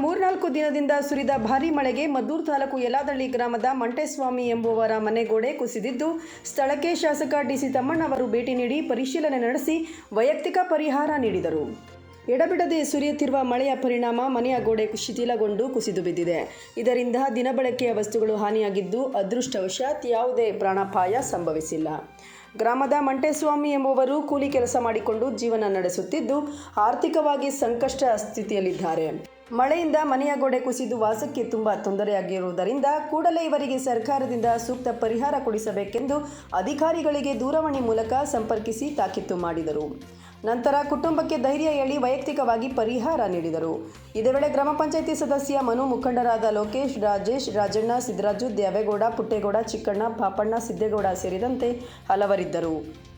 ಮೂರ್ನಾಲ್ಕು ದಿನದಿಂದ ಸುರಿದ ಭಾರೀ ಮಳೆಗೆ ಮದ್ದೂರು ತಾಲೂಕು ಯಲಾದಳ್ಳಿ ಗ್ರಾಮದ ಮಂಟೇಸ್ವಾಮಿ ಎಂಬುವರ ಮನೆಗೋಡೆ ಕುಸಿದಿದ್ದು, ಸ್ಥಳಕ್ಕೆ ಶಾಸಕ ಡಿಸಿ ತಮ್ಮಣ್ಣವರು ಭೇಟಿ ನೀಡಿ ಪರಿಶೀಲನೆ ನಡೆಸಿ ವೈಯಕ್ತಿಕ ಪರಿಹಾರ ನೀಡಿದರು. ಎಡಬಿಡದೆ ಸುರಿಯುತ್ತಿರುವ ಮಳೆಯ ಪರಿಣಾಮ ಮನೆಯ ಗೋಡೆ ಶಿಥಿಲಗೊಂಡು ಕುಸಿದು ಬಿದ್ದಿದೆ. ಇದರಿಂದ ದಿನಬಳಕೆಯ ವಸ್ತುಗಳು ಹಾನಿಯಾಗಿದ್ದು, ಅದೃಷ್ಟವಶಾತ್ ಯಾವುದೇ ಪ್ರಾಣಾಪಾಯ ಸಂಭವಿಸಿಲ್ಲ. ಗ್ರಾಮದ ಮಂಟೇಸ್ವಾಮಿ ಎಂಬುವರು ಕೂಲಿ ಕೆಲಸ ಮಾಡಿಕೊಂಡು ಜೀವನ ನಡೆಸುತ್ತಿದ್ದು, ಆರ್ಥಿಕವಾಗಿ ಸಂಕಷ್ಟ ಸ್ಥಿತಿಯಲ್ಲಿದ್ದಾರೆ. ಮಳೆಯಿಂದ ಮನೆಯ ಗೋಡೆ ಕುಸಿದು ವಾಸಕ್ಕೆ ತುಂಬ ತೊಂದರೆಯಾಗಿರುವುದರಿಂದ ಕೂಡಲೇ ಇವರಿಗೆ ಸರ್ಕಾರದಿಂದ ಸೂಕ್ತ ಪರಿಹಾರ ಕೊಡಿಸಬೇಕೆಂದು ಅಧಿಕಾರಿಗಳಿಗೆ ದೂರವಾಣಿ ಮೂಲಕ ಸಂಪರ್ಕಿಸಿ ತಾಕೀತು ಮಾಡಿದರು. ನಂತರ ಕುಟುಂಬಕ್ಕೆ ಧೈರ್ಯ ಹೇಳಿ ವೈಯಕ್ತಿಕವಾಗಿ ಪರಿಹಾರ ನೀಡಿದರು. ಇದೇ ವೇಳೆ ಗ್ರಾಮ ಪಂಚಾಯಿತಿ ಸದಸ್ಯ ಮನು ಮುಖಂಡರಾದ ಲೋಕೇಶ್, ರಾಜೇಶ್, ರಾಜಣ್ಣ, ಸಿದ್ದರಾಜು, ದೇವೇಗೌಡ, ಪುಟ್ಟೇಗೌಡ, ಚಿಕ್ಕಣ್ಣ, ಪಾಪಣ್ಣ, ಸಿದ್ದೇಗೌಡ ಸೇರಿದಂತೆ ಹಲವರಿದ್ದರು.